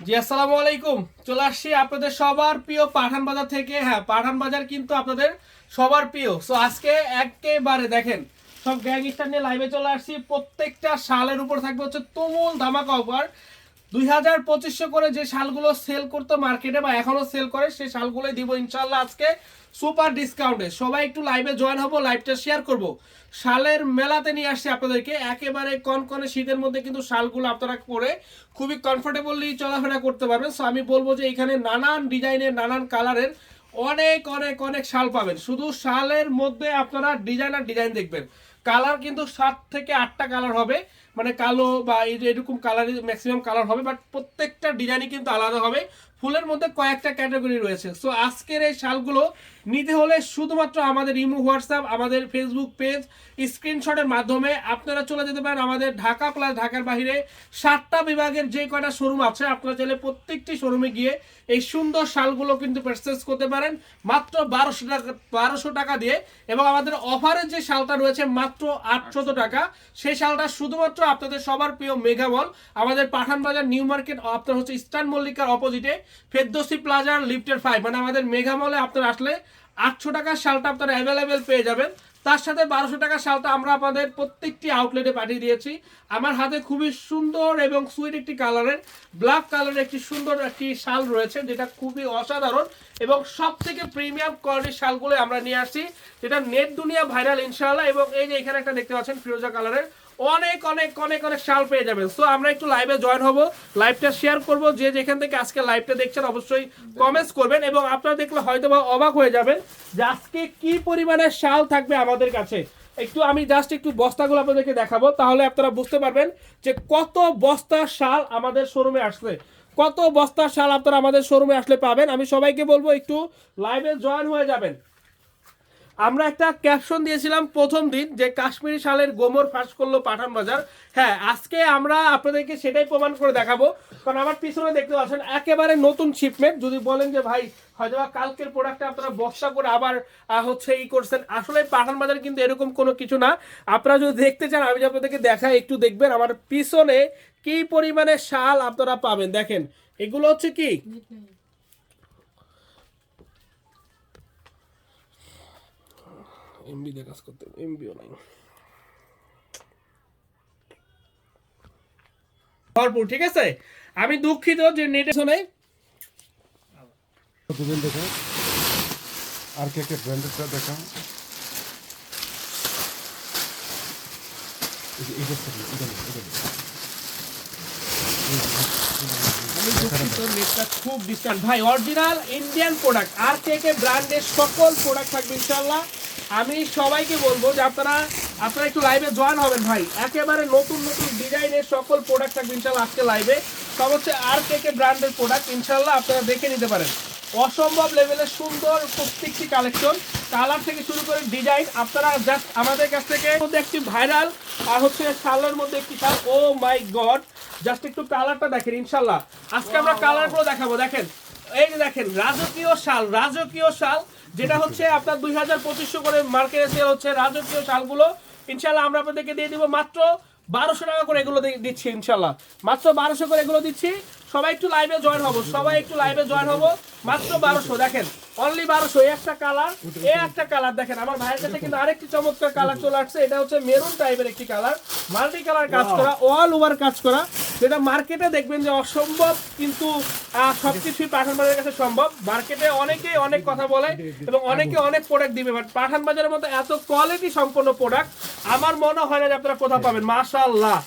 জি, আসসালামু আলাইকুম। চলে আসছি আপনাদের সবার প্রিয় পাঠান বাজার থেকে। হ্যাঁ পাঠান বাজার কিন্তু আপনাদের সবার প্রিয়। সো আজকে একেবারে দেখেন, সব গ্যাং স্টার নিয়ে লাইভে চলে আসছি। প্রত্যেকটা শালের উপর থাকবে হচ্ছে তুমুল ধামাকা অফার দুই হাজার পঁচিশশো করে যে শালগুলো সেল করতো মার্কেটে বা এখনও সেল করে, সেই শালগুলোই দিব ইনশাল্লাহ আজকে সুপার ডিসকাউন্টে সবাই একটু লাইভে জয়েন হব লাইভটা শেয়ার করব। শালের মেলাতে নিয়ে আসছি আপনাদেরকে। একেবারে কনকনে শীতের মধ্যে কিন্তু শালগুলো আপনারা পরে খুবই কমফোর্টেবলি চলাফেরা করতে পারবেন। সো আমি বলব যে এখানে নানান ডিজাইনের নানান কালারের অনেক অনেক অনেক শাল পাবেন। শুধু শালের মধ্যে আপনারা ডিজাইন আর ডিজাইন দেখবেন। কালার কিন্তু সাত থেকে আটটা কালার হবে। মানে কালো বা এরকম কালার ম্যাক্সিমাম কালার হবে বাট প্রত্যেকটা ডিজাইনই কিন্তু আলাদা হবে। ফুলের মধ্যে কয়েকটা ক্যাটাগরি রয়েছে। সো আজকের এই শালগুলো নিতে হলে শুধুমাত্র আমাদের ইমো, হোয়াটসঅ্যাপ, আমাদের ফেসবুক পেজ স্ক্রিনশটের মাধ্যমে আপনারা চলে যেতে পারেন আমাদের ঢাকা প্লাস ঢাকার বাইরে সাতটা বিভাগের যে কয়টা শোরুম আছে, আপনারা চাইলে প্রত্যেকটি শোরুমে গিয়ে এই সুন্দর শালগুলো কিন্তু পারচেস করতে পারেন। মাত্র বারোশো টাকা বারোশো টাকা দিয়ে এবং আমাদের অফারের যে শালটা রয়েছে মাত্র আটশত টাকা। সেই শালটা শুধুমাত্র আপনাদের সবার প্রিয় মেগামল আমাদের পাঠান বাজার নিউ মার্কেট, আপনার হচ্ছে ইস্টার্ন মল্লিকার অপোজিটে ফেরদোসি প্লাজার লিফটের ফাইভ মানে আমাদের মেগামলে আপনারা আসলে আটশো টাকার শালটা আপনারা অ্যাভেলেবেল পেয়ে যাবেন। তার সাথে বারোশো টাকার শালটা আমরা আপনাদের প্রত্যেকটি আউটলেটে পাঠিয়ে দিয়েছি। আমার হাতে খুবই সুন্দর এবং সুইট একটি কালারের ব্ল্যাক কালারের একটি সুন্দর একটি শাল রয়েছে, যেটা খুবই অসাধারণ এবং সব থেকে প্রিমিয়াম কোয়ালিটির শালগুলো আমরা নিয়ে আসছি, যেটা নেট দুনিয়া ভাইরাল ইনশাআল্লাহ। এবং এই যে এখানে একটা দেখতে পাচ্ছেন ফিরোজা কালারের অনেক অনেক অনেক অনেক শাল পেয়ে যাবেন। সো আমরা একটু লাইভে জয়েন হব লাইভটা শেয়ার করব। যে যেখান থেকে আজকে লাইভটা দেখছেন, অবশ্যই কমেন্টস করবেন এবং আপনারা দেখলে হয়তো বা অবাক হয়ে যাবেন যে আজকে কি পরিমাণের শাল থাকবে আমাদের কাছে। একটু আমি জাস্ট একটু বস্তাগুলো আপনাদেরকে দেখাবো, তাহলে আপনারা বুঝতে পারবেন যে কত বস্তা শাল আমাদের শোরুমে আসছে। কত বস্তা শাল আপনারা আমাদের শোরুমে আসলে পাবেন। আমি সবাইকে বলব, একটু লাইভে জয়েন হয়ে যাবেন। আমরা একটা ক্যাপশন দিয়েছিলাম প্রথম দিন যে কাশ্মীরি শালের গোমর ফাঁস করল পাঠান বাজার। হ্যাঁ আজকে আমরা আপনাদেরকে সেটাই প্রমাণ করে দেখাবো। কারণ আমার পিছনে দেখতে পাচ্ছেন, একেবারে নতুন শিপমেন্ট যদি বলেন যে, ভাই হয়তো কালকের প্রোডাক্টটা আপনারা বস্তা করে আবার হচ্ছে ই করছেন। আসলে পাঠান বাজার কিন্তু এরকম কোনো কিছু না। আপনারা যদি দেখতে চান, আমি যে আপনাদেরকে দেখাই, একটু দেখবেন আমার পিছনে কি পরিমাণে শাল আপনারা পাবেন। দেখেন, এগুলো হচ্ছে কি? এমবি দিয়ে কাজ করতে এমবিও নাই ভরপুর ঠিক আছে আমি দুঃখিত যে নেটে শোনে দুদিন দেখা আর কে কে ব্র্যান্ডেডটা দেখা খুব ডিসকাউন্ট ভাই অরিজিনাল ইন্ডিয়ান প্রোডাক্ট আর কে কে ব্র্যান্ডের সকল প্রোডাক্ট থাকবে ইনশাল্লাহ আমি সবাইকে বলব যে আপনারা আপনারা একটু লাইভে জয়েন হবেন ভাই। একেবারে নতুন নতুন ডিজাইনের সকল প্রোডাক্ট থাকবে ইনশাল্লাহ আজকে লাইভে সব হচ্ছে আর কে কে ব্র্যান্ডের প্রোডাক্ট ইনশাল্লাহ আপনারা দেখে নিতে পারেন। অসম্ভব লেভেলের সুন্দর প্রত্যেকটি কালেকশন কালার থেকে শুরু করে ডিজাইন আপনারা জাস্ট আমাদের কাছ থেকে মধ্যে একটি ভাইরাল আর হচ্ছে শালের মধ্যে একটি শাল। ও মাই গড জাস্ট একটু কালারটা দেখেন ইনশাল্লাহ আজকে আমরা কালারগুলো দেখাবো। দেখেন এই যে দেখেন রাজকীয় শাল রাজকীয় শাল। যেটা হচ্ছে আপনার দুই হাজার পঁচিশশো করে মার্কেটে সেল হচ্ছে। রাজকীয় শালগুলো ইনশাল্লাহ আমরা আপনাদেরকে দিয়ে দিব মাত্র বারোশো টাকা করে এগুলো দিচ্ছি ইনশাল্লাহ মাত্র বারোশো করে এগুলো দিচ্ছি। সবাই একটু লাইভে জয়েন হব সবাই একটু লাইভে জয়েন হব। মাত্র বারোশো দেখেন অনলি বারোশো এই একটা কালার এ একটা কালার দেখেন আমার ভাইয়ের কাছে কিন্তু আরেকটি চমৎকার কালার চলে আসছে। এটা হচ্ছে মেরুন টাইপের একটি কালার মাল্টি কালার কাজ করা অল ওভার কাজ করা। যেটা মার্কেটে দেখবেন যে অসম্ভব, কিন্তু সবকিছুই পাঠান বাজারের কাছে সম্ভব। মার্কেটে অনেকে অনেক কথা বলে এবং অনেকে অনেক প্রোডাক্ট দিবে বাট পাঠান বাজারের মতো এত কোয়ালিটি সম্পন্ন প্রোডাক্ট আমার মনে হয় না যে আপনারা কোথাও পাবেন। মাশাল্লাহ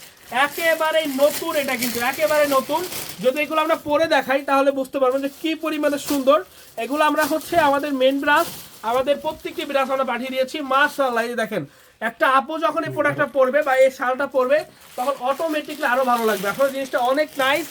একেবারে নতুন এটা কিন্তু, একেবারে নতুন। যদি এগুলো আমরা পরে দেখাই, তাহলে বুঝতে পারবেন যে কি পরিমাণে সুন্দর। এগুলো আমরা হচ্ছে আমাদের মেন ব্রাশ আমাদের প্রত্যেকটি ব্রাশ আমরা পাঠিয়ে দিয়েছি। মাশাল্লাহ এই দেখেন একটা আপু যখন এই প্রোডাক্টটা পরবে বা এই শালটা পরবে তখন অটোমেটিকলি আরও ভালো লাগবে। আসলে জিনিসটা অনেক নাইস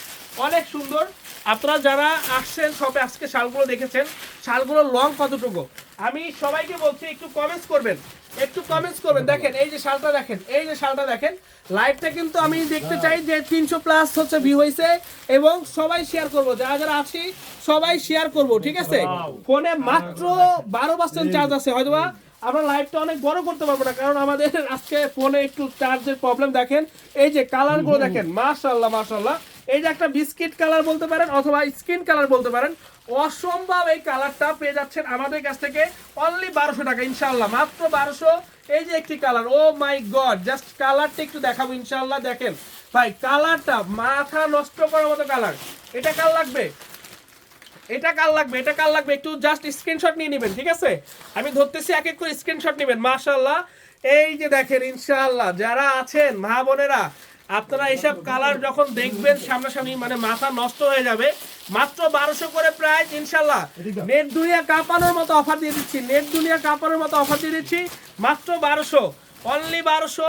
অনেক সুন্দর। আপনারা যারা আসছেন সবে আজকে শালগুলো দেখেছেন শালগুলো লং কতটুকু? আমি সবাইকে বলছি একটু কমেন্টস করবেন। একটু কমেন্টস করবেন। দেখেন এই যে শালটা দেখেন এই যে শালটা দেখেন লাইভটা কিন্তু আমি দেখতে চাই যে তিনশো প্লাস হচ্ছে ভিউ হয়েছে এবং সবাই শেয়ার করব। যারা যারা আছি সবাই শেয়ার করব ঠিক আছে? ফোনে মাত্র বারো পার্সেন্ট চার্জ আছে হয়তো আমরা লাইভটা অনেক বড় করতে পারব না, কারণ আমাদের আজকে ফোনে একটু চার্জের প্রবলেম দেখেন। এই যে কালারগুলো দেখেন মাশাল্লাহ মাশাল্লাহ এই যে একটা বিস্কিট কালার বলতে পারেন অথবা স্কিন কালার বলতে পারেন, অসম্ভব এই কালারটা পেয়ে যাচ্ছেন আমাদের কাছ থেকে অনলি বারোশো টাকা ইনশাল্লাহ মাত্র বারোশো, এই যে একটি colour oh my god just কালারটা একটু দেখাবো ইনশাল্লাহ দেখেন। ভাই কালারটা মাথা নষ্ট করার মতো কালার এটা কাল লাগবে? এটা কাল লাগবে? এটা কাল লাগবে? একটু জাস্ট স্ক্রিনশট নিয়ে নেবেন, ঠিক আছে? আমি ধরতেছি এক এক করে স্ক্রিনশট নেবেন মাশাল্লাহ এই যে দেখেন, ইনশাআল্লাহ, যারা আছেন, মা বোনেরা, আপনারা এইসব কালার যখন দেখবেন সামনাসামনি মানে মাথা নষ্ট হয়ে যাবে। মাত্র বারোশো করে প্রাইস ইনশাল্লাহ নেট দুনিয়া কাঁপানোর মতো অফার দিয়ে দিচ্ছি, নেট দুনিয়া কাঁপানোর মতো অফার দিয়ে দিচ্ছি, মাত্র বারোশো অনলি বারোশো।